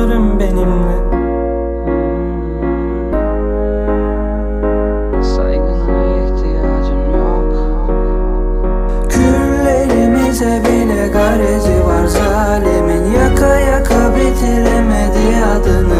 dostlarım benimle. Saygına ihtiyacım yok. Küllerimize bile garezi var. Zalimin Yaka yaka bitiremedi adını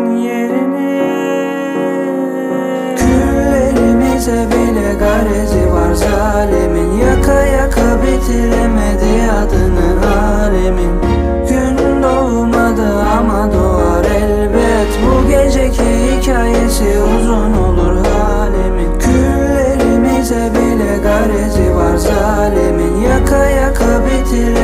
Bitse bile garezi var zalimin. Yaka yaka bitiremedi adını alemin. Gün doğmadı ama doğar elbet. Bu geceki hikayesi uzun olur halimin Küllerimize bile garezi var zalimin. Yaka yaka bitiremedi